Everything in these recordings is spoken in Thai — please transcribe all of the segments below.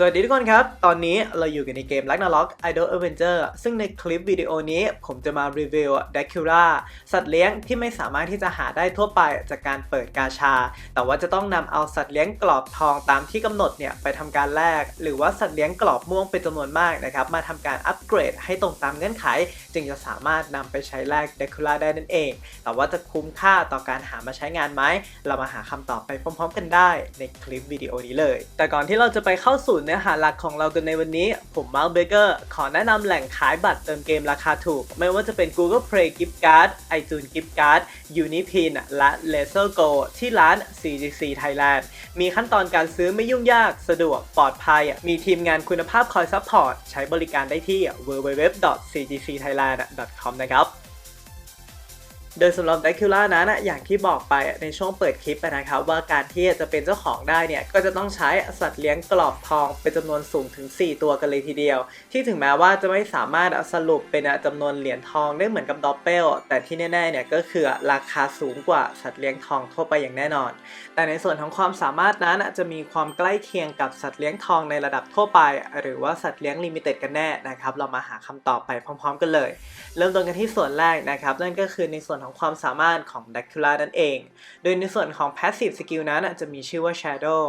สวัสดีทุกคนครับ ตอนนี้เราอยู่กันในเกม Ragnarok Idol Avenger ซึ่งในคลิปวิดีโอนี้ผมจะมารีวิว Dracula สัตว์เลี้ยงที่ไม่สามารถที่จะหาได้ทั่วไปจากการเปิดกาชา แต่ว่าจะต้องนำเอาสัตว์เลี้ยงกรอบทองตามที่กำหนดเนี่ยไปทำการแลก หรือว่าสัตว์เลี้ยงกรอบม่วงเป็นจำนวนมากนะครับ มาทำการอัปเกรดให้ตรงตามเงื่อนไข จึงจะสามารถนำไปใช้แลก Dracula ได้นั่นเอง แต่ว่าจะคุ้มค่าต่อการหามาใช้งานไหม เรามาหาคำตอบไปพร้อม ๆ กันได้ในคลิปวิดีโอนี้เลย แต่ก่อนที่เราจะไปเข้าสู่เนื้อหาหลักของเรากันในวันนี้ ผมมาร์คเบเกอร์ขอแนะนำแหล่งขายบัตรเติมเกมราคาถูก ไม่ว่าจะเป็น Google Play Gift Card iTunes Gift Card Unipin และ Laser Go ที่ร้าน CGC Thailand มีขั้นตอนการซื้อไม่ยุ่งยาก สะดวก ปลอดภัย มีทีมงานคุณภาพคอยซัพพอร์ต ใช้บริการได้ที่ www.cgcthailand.com นะครับ โดยสำหรับ Dracula นั้นนะอย่างที่บอกไปในช่วงเปิดคลิปนะครับว่าการที่จะเป็นเจ้าของได้เนี่ยก็จะต้องใช้สัตว์เลี้ยงกรอบทองเป็นจำนวนสูงถึง 4 ตัวกันเลยทีเดียว ที่ถึงแม้ว่าจะไม่สามารถสรุปเป็นจำนวนเหรียญทองได้เหมือนกับดอปเปลแต่ที่แน่ๆเนี่ยก็คือราคาสูงกว่าสัตว์เลี้ยงทองทั่วไปอย่างแน่นอน แต่ในส่วนของความสามารถนั้นจะมีความใกล้เคียงกับสัตว์เลี้ยงทองในระดับทั่วไป หรือว่าสัตว์เลี้ยงลิมิเต็ดกันแน่นะครับเรามาหาคำตอบไปพร้อม ๆ กันเลย เริ่มต้นกันที่ส่วนแรกนะครับนั่นก็คือในส่วนของความสามารถของ Dracula นั่นเอง โดยในส่วนของ Passive Skill นั้นจะมีชื่อว่า Shadow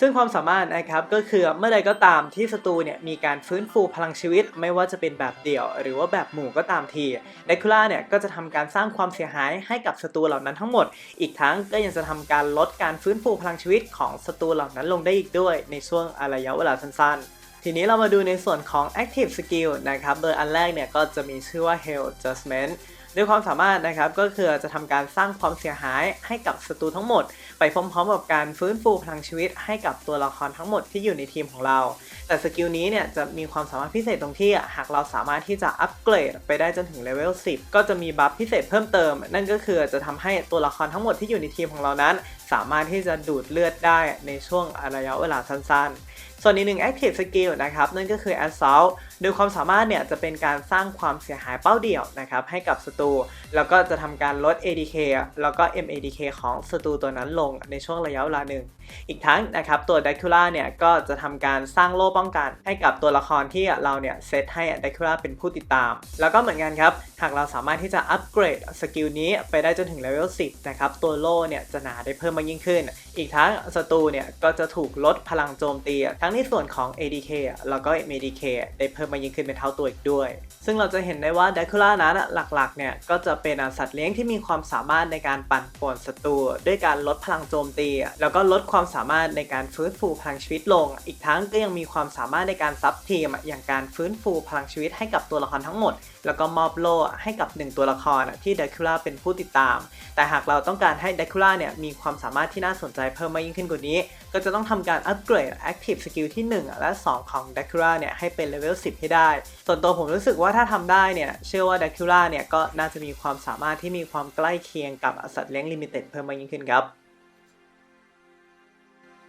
ซึ่งความสามารถนะครับก็คือเมื่อใดก็ตามที่ศัตรูเนี่ยมีการฟื้นฟูพลังชีวิต ไม่ว่าจะเป็นแบบเดี่ยว หรือว่าแบบหมู่ก็ตามที Dracula เนี่ยก็จะทำการสร้างความเสียหายให้กับศัตรูเหล่านั้นทั้งหมด อีกทั้งก็ยังจะทำการลดการฟื้นฟูพลังชีวิตของศัตรูเหล่านั้นลงได้อีกด้วย ในช่วงระยะเวลาสั้นๆทีนี้เรามาดูในส่วนของ Active Skill นะครับ โดยอันแรกเนี่ยก็จะมีชื่อว่า Health Adjustment ด้วยความสามารถนะครับก็คือจะทำการสร้างความเสียหายให้กับศัตรูทั้งหมด ไปพร้อมๆกับการฟื้นฟูพลังชีวิตให้กับตัวละครทั้งหมดที่อยู่ในทีมของเรา แต่สกิลนี้เนี่ยจะมีความสามารถพิเศษตรงที่หากเราสามารถที่จะอัปเกรดไปได้จนถึงเลเวล10 ก็จะมีบัฟพิเศษเพิ่มเติม นั่นก็คือจะทำให้ตัวละครทั้งหมดที่อยู่ในทีมของเรานั้น สามารถที่จะดูดเลือดได้ในช่วงระยะเวลาสั้นๆ ส่วนอีกหนึ่ง Active Skill นะครับนั่นก็คือ Assault โดยความสามารถเนี่ยจะเป็นการสร้างความเสียหายเป้าเดี่ยวนะครับให้กับศัตรู แล้วก็จะทำการลด ADK แล้วก็ MADK ของศัตรูตัวนั้นลงในช่วงระยะเวลาหนึ่ง อีกทั้งนะครับตัว Dracula เนี่ยก็จะทำการสร้างโล่ป้องกัน ให้กับตัวละครที่เราเนี่ยเซตให้ Dracula เป็นผู้ติดตาม แล้วก็เหมือนกันครับหากเราสามารถที่จะอัปเกรดสกิลนี้ไปได้จนถึงเลเวล 10 นะครับ ตัวโล่เนี่ยจะหนาได้เพิ่มมากยิ่งขึ้น อีกทั้งศัตรูเนี่ยก็จะถูกลดพลังโจมตี ทั้งในส่วนของ ADK แล้วก็ MADK ได้เพิ่มมายิ่งขึ้นเป็นเท่าตัวอีกด้วย ซึ่งเราจะเห็นได้ว่า Dracula นั้นหลักๆเนี่ยก็จะเป็นสัตว์เลี้ยงที่มีความสามารถในการปั่นป่วนศัตรูด้วยการลดพลังโจมตี แล้วก็ลดความสามารถในการฟื้นฟูพลังชีวิตลง อีกทั้งก็ยังมีความสามารถในการซับทีมอย่างการฟื้นฟูพลังชีวิตให้กับตัวละครทั้งหมด แล้วก็มอบโล่ให้กับหนึ่งตัวละครที่ Dracula เป็นผู้ติดตาม แต่หากเราต้องการให้ Dracula เนี่ยมีความสามารถที่น่าสนใจเพิ่มมากยิ่งขึ้นกว่านี้ ก็จะต้องทำการอัปเกรด Active Skill ที่ 1 และ 2 ของ d a c u l a เนี่ยให้เป็นเลเวล 10 ให้ได้ ส่วนตัวผมรู้สึกว่าถ้าทำได้เนี่ย เชื่อว่า d a c u l a เนี่ยก็น่าจะมีความสามารถที่มีความใกล้เคียงกับสัตว์เลี้ยงลิมิเต็ดเพิ่มมากยิ่งขึ้นครับ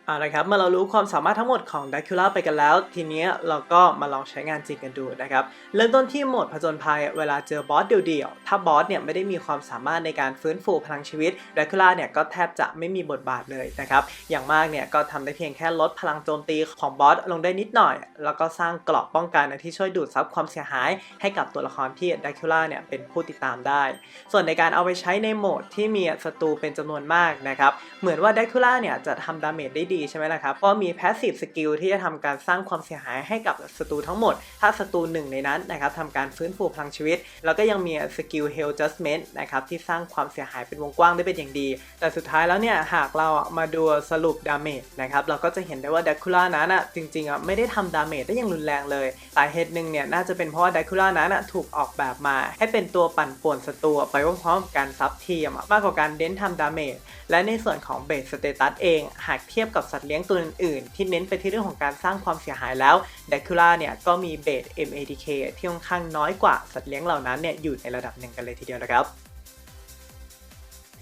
เอาละครับเมื่อเรารู้ความสามารถทั้งหมดของ Dracula ไปกันแล้ว ทีนี้เราก็มาลองใช้งานจริงกันดูนะครับ เริ่มต้นที่โหมดผจญภัยเวลาเจอบอสเดี่ยวๆ ถ้าบอสเนี่ยไม่ได้มีความสามารถในการฟื้นฟูพลังชีวิต Dracula เนี่ยก็แทบจะไม่มีบทบาทเลยนะครับ อย่างมากเนี่ยก็ทำได้เพียงแค่ลดพลังโจมตีของบอสลงได้นิดหน่อย แล้วก็สร้างเกราะป้องกันที่ช่วยดูดซับความเสียหาย ให้กับตัวละครที่ Dracula เนี่ยเป็นผู้ติดตามได้ ส่วนในการเอาไปใช้ในโหมดที่มีศัตรูเป็นจำนวนมากนะครับเหมือนว่า Dracula เนี่ยจะทำดาเมจได้ดีใช่ไหมล่ะครับ ก็มี passive skill ที่จะทำการสร้างความเสียหายให้กับศัตรูทั้งหมด ถ้าศัตรูหนึ่งในนั้นนะครับทำการฟื้นฟูพลังชีวิต แล้วก็ยังมีสกิล Heal adjustment นะครับที่สร้างความเสียหายเป็นวงกว้างได้เป็นอย่างดี แต่สุดท้ายแล้วเนี่ยหากเรามาดูสรุปดาเมจนะครับเราก็จะเห็นได้ว่า Dracula นั้นอะจริงๆอะไม่ได้ทำดาเมจได้อย่างรุนแรงเลยสาเหตุหนึ่งเนี่ยน่าจะเป็นเพราะว่า Dracula นั้นอะถูกออกแบบมา ให้เป็นตัวปั่นป่วนศัตรูไปพร้อมๆกับการซับทีมมากกว่าการเน้นทำดาเมจและในส่วนของเบสสเตตัสเองหากเทียบกับสัตว์เลี้ยงตัวอื่นๆ ที่เน้นไปที่เรื่องของการสร้างความเสียหายแล้ว Dracula เนี่ยก็มีเบส MADK ที่ค่อนข้างน้อยกว่าสัตว์เลี้ยงเหล่านั้นเนี่ยอยู่ในระดับหนึ่งกันเลยทีเดียวนะครับ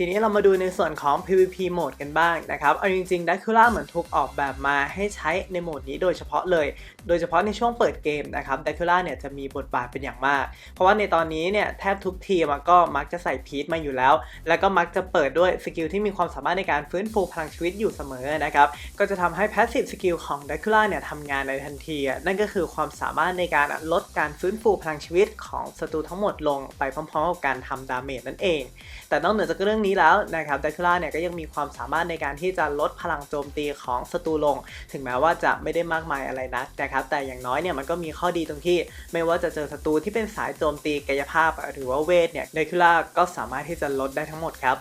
ทีนี้เรามาดูในส่วนของ PVP โหมดกันบ้างนะครับ เอาจริงๆ d ด c u l a เหมือนถูกออกแบบมาให้ใช้ในโหมดนี้โดยเฉพาะเลย โดยเฉพาะในช่วงเปิดเกมนะครับ d ด c u l a เนี่ยจะมีบทบาทเป็นอย่างมาก เพราะว่าในตอนนี้เนี่ยแทบทุกทีมก็มักจะใส่พีทมาอยู่แล้ว แล้วก็มักจะเปิดด้วยสกิลที่มีความสามารถในการฟื้นฟูพลังชีวิตอยู่เสมอนะครับ ก็จะทำให้ Passive Skill ของ d ด c u l a เนี่ยทำงานในทันที นั่นก็คือความสามารถในการลดการฟื้นฟูพลังชีวิตของศัตรูทั้งหมดลงไปพร้อมๆกับการทำดาเมจนั่นเอง แต่นอกเหนือจากเรื่องนี้แล้วนะครับเดคูล่าเนี่ยก็ยังมีความสามารถในการที่จะลดพลังโจมตีของศัตรูลง ถึงแม้ว่าจะไม่ได้มากมายอะไรนักนะครับแต่อย่างน้อยเนี่ยมันก็มีข้อดีตรงที่ ไม่ว่าจะเจอศัตรูที่เป็นสายโจมตีกายภาพ หรือว่าเวทเนี่ยเดคูล่าก็สามารถที่จะลดได้ทั้งหมดครับ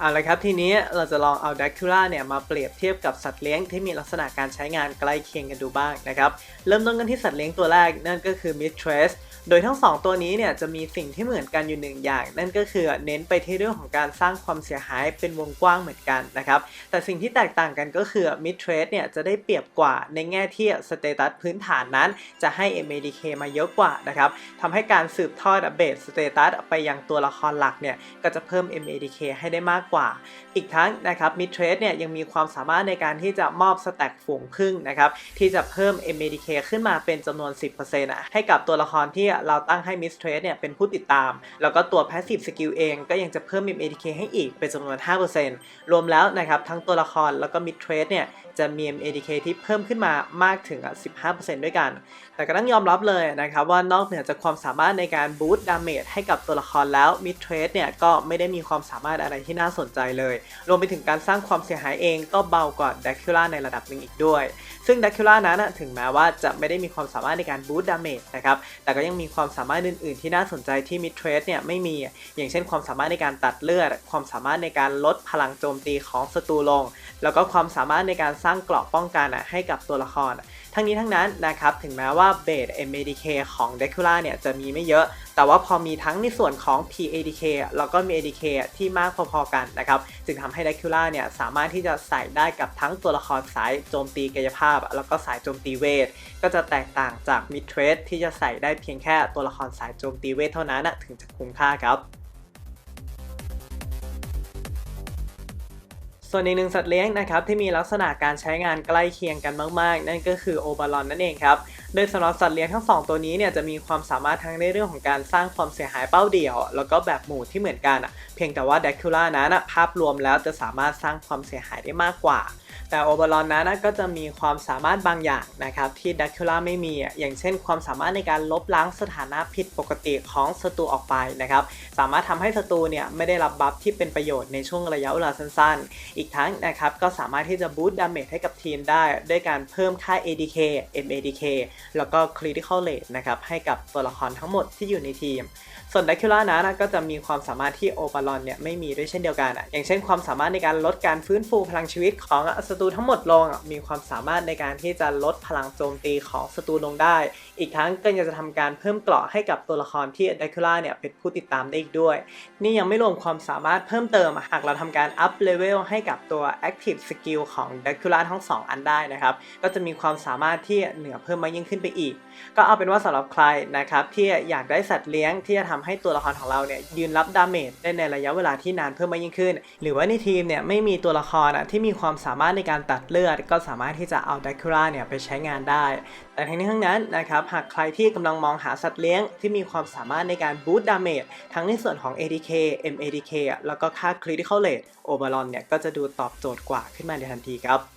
เอาละครับทีนี้เราจะลองเอา d ด a คูล่าเนี่ยมาเปรียบเทียบกับสัตว์เลี้ยงที่มีลักษณะการใช้งานใกล้เคียงกันดูบ้างนะครับ เริ่มต้นกันที่สัตว์เลี้ยงตัวแรกนั่นก็คือ Mistress โดยทั้ง 2 ตัวนี้เนี่ยจะมีสิ่งที่เหมือนกันอยู่หนึ่งอย่าง นั่นก็คือเน้นไปที่เรื่องของการสร้างความเสียหายเป็นวงกว้างเหมือนกันนะครับ แต่สิ่งที่แตกต่างกันก็คือ Mid Trade เนี่ยจะได้เปรียบกว่าในแง่ที่สเตตัสพื้นฐานนั้น จะให้ MADK มาเยอะกว่านะครับทำให้การสืบทอดเบสสเตตัสไปยังตัวละครหลักเนี่ยก็จะเพิ่ม MADK ให้ได้มากกว่า อีกทั้งนะครับ Mid Trade เนี่ยยังมีความสามารถในการที่จะมอบสแต็กฝูงพึ่งนะครับที่จะเพิ่ม MADK ขึ้นมาเป็นจำนวน 10%อะให้กับตัวละครที่เราตั้งให้ Mid Trade เนี่ยเป็นผู้ติดตาม แล้วก็ตัว Passive Skill เองก็ยังจะเพิ่ม MATK ให้อีกเป็นจำนวน 5%รวมแล้วนะครับทั้งตัวละครแล้วก็ Mid Trade เนี่ยจะมี MATK ที่เพิ่มขึ้นมามากถึง 15%ด้วยกันแต่ก็ต้องยอมรับเลยนะครับว่านอกเหนือจากความสามารถในการบูตดาเมจให้กับตัวละครแล้ว Mid Trade เนี่ยก็ไม่ได้มีความสามารถอะไรที่น่าสนใจเลย รวมไปถึงการสร้างความเสียหายเองก็เบากว่า d ด c u l a ในระดับหนึ่งอีกด้วย ซึ่ง d ด c u l a นั้นถึงแม้ว่าจะไม่ได้มีความสามารถในการบูตดาเมจนะครับแต่ก็ยังมีความสามารถอื่น ๆ ที่น่าสนใจที่ Mid Trade เนี่ยไม่มีอย่างเช่น ความสามารถในการตัดเลือด ความสามารถในการลดพลังโจมตีของศัตรูลง แล้วก็ความสามารถในการสร้างเกราะป้องกันให้กับตัวละคร ทั้งนี้ทั้งนั้นนะครับถึงแม้ว่าเบส MADK ของ d ด c u l a เนี่ยจะมีไม่เยอะ แต่ว่าพอมีทั้งในส่วนของ PADK แล้วก็มี ADK ที่มากพอๆกันนะครับจึงทำให้ d ด c u l a เนี่ยสามารถที่จะใส่ได้กับทั้งตัวละครสายโจมตีกายภาพ แล้วก็สายโจมตีเวท ก็จะแตกต่างจาก Mid t r a d ที่จะใส่ได้เพียงแค่ตัวละครสายโจมตีเวทเท่านั้นถึงจะคุ้มค่าครับ ส่วนอีกหนึ่งสัตว์เลี้ยงนะครับที่มีลักษณะการใช้งานใกล้เคียงกันมาก ๆ นั่นก็คือโอบาลอนนั่นเองครับ โดยสำหรับสัตว์เลี้ยงทั้ง2ตัวนี้เนี่ยจะมีความสามารถทั้งในเรื่องของการสร้างความเสียหายเป้าเดี่ยว แล้วก็แบบหมู่ที่เหมือนกันอะเพียงแต่ว่า d ด c u l a นั้นภาพรวมแล้วจะสามารถสร้างความเสียหายได้มากกว่า แต่โอบาลอนนั้นก็จะมีความสามารถบางอย่างนะครับที่ d ด c u l a ไม่มี อย่างเช่น ความสามารถในการลบล้างสถานะผิดปกติของศัตรูออกไปนะครับสามารถทำให้ศัตรูเนี่ยไม่ได้รับบัฟที่เป็นประโยชน์ในช่วงระยะเวลาสั้นๆ อีกทั้งนะครับก็สามารถที่จะบูตดาเมจให้กับทีมได้ ด้วยการเพิ่มค่า ADK MADK แล้วก็ Critical Rate นะครับให้กับตัวละครทั้งหมดที่อยู่ในทีม ส่วน d ด c u l a นะก็จะมีความสามารถที่โอปาลอนเนี่ยไม่มีด้วยเช่นเดียวกันอะอย่างเช่นความสามารถในการลดการฟื้นฟูพลังชีวิตของศัตรูทั้งหมดลงอะมีความสามารถในการที่จะลดพลังโจมตีของศัตรูลงได้ อีกทั้งก็ยังจะทำการเพิ่มเกราะให้กับตัวละครที่ d ด c u l a เนี่ยเป็นผู้ติดตามได้อีกด้วย นี่ยังไม่รวมความสามารถเพิ่มเติมหากเราทำการอัพเลเวลให้กับตัว Active Skill ของ d ด c u l a ทั้ง 2 อันได้นะครับ ก็จะมีความสามารถที่เหนือเพิ่มมากยิ่งขึ้นไปอีก ก็เอาเป็นว่าสำหรับใครนะครับที่อยากได้สัตว์เลี้ยงที่จะทำให้ตัวละครของเราเนี่ยยืนรับดาเมจได้ในระยะเวลาที่นานเพิ่มมากยิ่งขึ้น หรือว่าในทีมเนี่ยไม่มีตัวละครที่มีความสามารถในการตัดเลือด ก็สามารถที่จะเอา d ด c u l a เนี่ยไปใช้งานได้ แต่ทั้งนี้ทั้งนั้นนะครับหากใครที่กำลังมองหาสัตว์เลี้ยงที่มีความสามารถในการบูตดาเมจทั้งในส่วนของ ADK MADK แล้วก็ค่า Critical Rate โอบาลอนเนี่ยก็จะดูตอบโจทย์กว่าขึ้นมาในทันทีครับ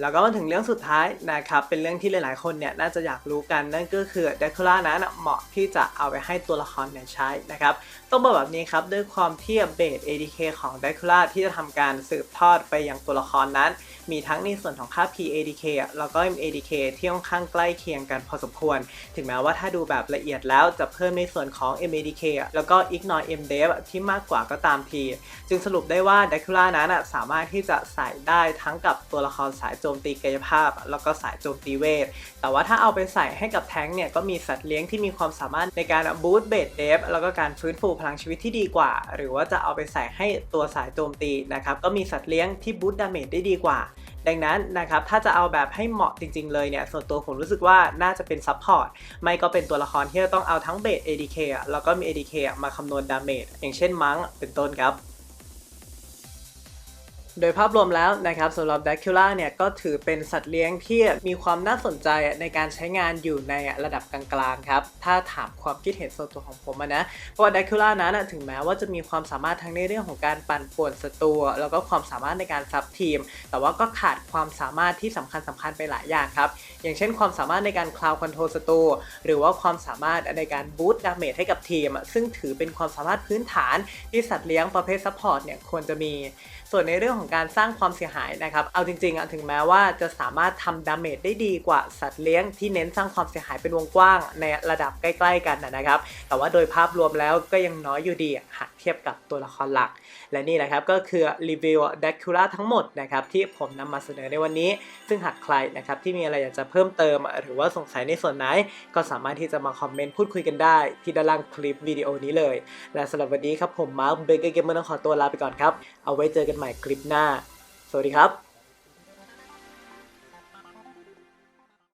แล้วก็มาถึงเรื่องสุดท้ายนะครับ เป็นเรื่องที่หลาย ๆ คนเนี่ยน่าจะอยากรู้กันนั่นก็คือเดคูล่านั้นเหมาะที่จะเอาไปให้ตัวละครเนี่ยใช้นะครับ ต้องบอกแบบนี้ครับ ด้วยความที่เบส ADK ของ d ดคูล่าที่จะทำการสืบทอดไปยังตัวละครนั้น มีทั้งในส่วนของค่า PADK แล้วก็ MADK ที่ค่อนข้างใกล้เคียงกันพอสมควร ถึงแม้ว่าถ้าดูแบบละเอียดแล้วจะเพิ่มในส่วนของ MADK แล้วก็ Ignore MDev ที่มากกว่าก็ตามที จึงสรุปได้ว่า d ดคูล่านั้นสามารถที่จะใส่ได้ทั้งกับตัวละครสายโจมตีกายภาพ แล้วก็สายโจมตีเวท แต่ว่าถ้าเอาไปใส่ให้กับแท้งเนี่ยก็มีสัตว์เลี้ยงที่มีความสามารถในการบูสต์เบสเดฟแล้วก็การฟื้นฟูพลังชีวิตที่ดีกว่า หรือว่าจะเอาไปใส่ให้ตัวสายโจมตีนะครับก็มีสัตว์เลี้ยงที่บูสต์ดาเมจได้ดีกว่า ดังนั้นนะครับถ้าจะเอาแบบให้เหมาะจริง ๆ เลยเนี่ยส่วนตัวผมรู้สึกว่าน่าจะเป็นซัพพอร์ตไม่ก็เป็นตัวละครที่จะต้องเอาทั้งเบส ADK แล้วก็มี ADK มาคำนวณดาเมจอย่างเช่นมังเป็นต้นครับ โดยภาพรวมแล้วนะครับสำหรับ Dracula เนี่ยก็ถือเป็นสัตว์เลี้ยงที่มีความน่าสนใจในการใช้งานอยู่ในระดับกลางๆครับ ถ้าถามความคิดเห็นส่วนตัวของผมนะเพราะว่า Dracula นั้นถึงแม้ว่าจะมีความสามารถทั้งในเรื่องของการปั่นป่วนศัตรูแล้วก็ความสามารถในการซับทีม แต่ว่าก็ขาดความสามารถที่สำคัญสคัญๆไปหลายอย่างครับ อย่างเช่นความสามารถในการคลาวคอนโทรลศัตรูหรือว่าความสามารถในการบูตดาเมจให้กับทีม ซึ่งถือเป็นความสามารถพื้นฐานที่สัตว์เลี้ยงประเภทซัพพอร์ตเนี่ยควรจะมี ส่วนในเรื่องของการสร้างความเสียหายนะครับ เอาจริงๆถึงแม้ว่าจะสามารถทำดาเมจได้ดีกว่าสัตว์เลี้ยงที่เน้นสร้างความเสียหายเป็นวงกว้างในระดับใกล้ ๆ กันนะครับ แต่ว่าโดยภาพรวมแล้วก็ยังน้อยอยู่ดีอะหากเทียบกับตัวละครหลัก และนี่แหละครับก็คือรีวิวดักคูล่าทั้งหมดนะครับที่ผมนำมาเสนอในวันนี้ ซึ่งหากใครนะครับที่มีอะไรอยากจะเพิ่มเติม หรือว่าสงสัยในส่วนไหน ก็สามารถที่จะมาคอมเมนต์พูดคุยกันได้ ที่ด้านล่างคลิปวิดีโอนี้เลย และสำหรับวันนี้ครับผมมาร์คเบเกอร์เกมเมอร์ต้องขอตัวลาไปก่อนครับเอาไว้เจอกันใหม่คลิปหน้า สวัสดีครับ